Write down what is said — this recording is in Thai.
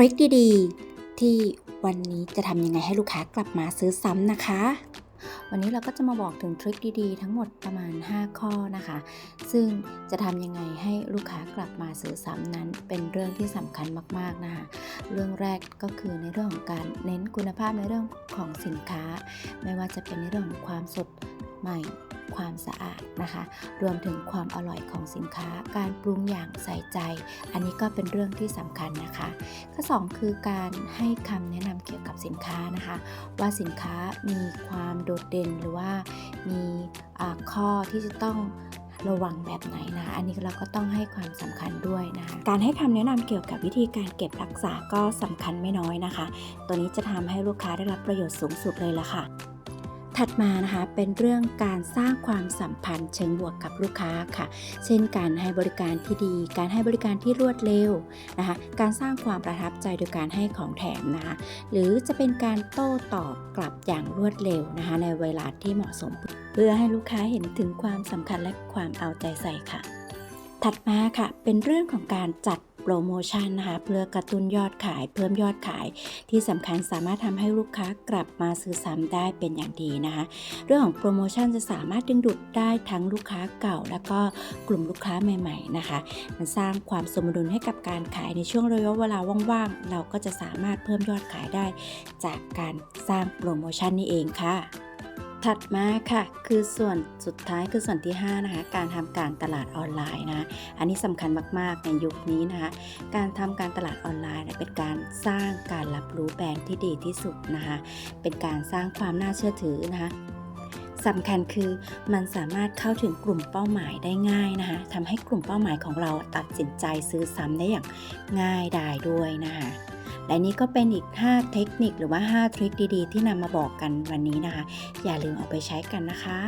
ริคดีๆ ที่วันนี้จะทำยังไงให้ลูกค้ากลับมาซื้อซ้ำนะคะ วันนี้เราก็จะมาบอกถึงทริคดีๆ ทั้งหมดประมาณ 5 ข้อนะคะ ซึ่งจะทำยังไงให้ลูกค้ากลับมาซื้อซ้ำนั้นเป็นเรื่องที่สำคัญมากๆนะคะ เรื่องแรกก็คือในเรื่องของการเน้นคุณภาพในเรื่องของสินค้า ไม่ว่าจะเป็นในเรื่องของความสดใหม่ ความสะอาดนะคะ รวมถึงความอร่อยของสินค้า การปรุงอย่างใส่ใจ อันนี้ก็เป็นเรื่องที่สำคัญนะคะ ข้อ 2 คือการให้คำแนะนำเกี่ยวกับสินค้านะคะ ว่าสินค้ามีความโดดเด่นหรือว่ามีข้อที่จะต้องระวังแบบไหนนะ อันนี้เราก็ต้องให้ความสำคัญด้วยนะคะ การให้คำแนะนำเกี่ยวกับวิธีการเก็บรักษาก็สำคัญไม่น้อยนะคะ ตัวนี้จะทำให้ลูกค้าได้รับประโยชน์สูงสุดเลยละค่ะ ถัดมานะคะเป็นเรื่องการสร้างความสัมพันธ์เชิงบวกกับลูกค้าค่ะ เช่นการให้บริการที่ดี การให้บริการที่รวดเร็วนะคะ การสร้างความประทับใจโดยการให้ของแถมนะคะ หรือจะเป็นการโต้ตอบกลับอย่างรวดเร็วนะคะ ในเวลาที่เหมาะสม เพื่อให้ลูกค้าเห็นถึงความสำคัญและความเอาใจใส่ค่ะ ถัดมาค่ะเป็นเรื่องของการจัด รโมชั่นนะคะ เพื่อกระตุ้นยอดขาย เพิ่มยอดขาย ที่สำคัญสามารถทำให้ลูกค้ากลับมาซื้อซ้ำได้เป็นอย่างดีนะคะ เรื่องของโปรโมชั่นจะสามารถดึงดูดได้ทั้งลูกค้าเก่า และก็กลุ่มลูกค้าใหม่ ๆนะคะ มันสร้างความสมดุลให้กับการขายในช่วงระยะเวลาว่างๆ เราก็จะสามารถเพิ่มยอดขายได้ จากการสร้างโปรโมชั่นนี่เองค่ะ ถัดมาค่ะคือส่วนสุดท้ายคือส่วนที่5นะคะการทำการตลาดออนไลน์นะอันนี้สำคัญมากๆในยุคนี้นะคะการทำการตลาดออนไลน์เป็นการสร้างการรับรู้แบรนด์ที่ดีที่สุดนะคะเป็นการสร้างความน่าเชื่อถือนะคะสำคัญคือมันสามารถเข้าถึงกลุ่มเป้าหมายได้ง่ายนะคะทำให้กลุ่มเป้าหมายของเราตัดสินใจซื้อซ้ำได้อย่างง่ายดายด้วยนะคะ และนี่ก็เป็นอีก 5 เทคนิคหรือว่า 5 ทริคดีๆ ที่นำมาบอกกันวันนี้นะคะ อย่าลืมเอาไปใช้กันนะคะ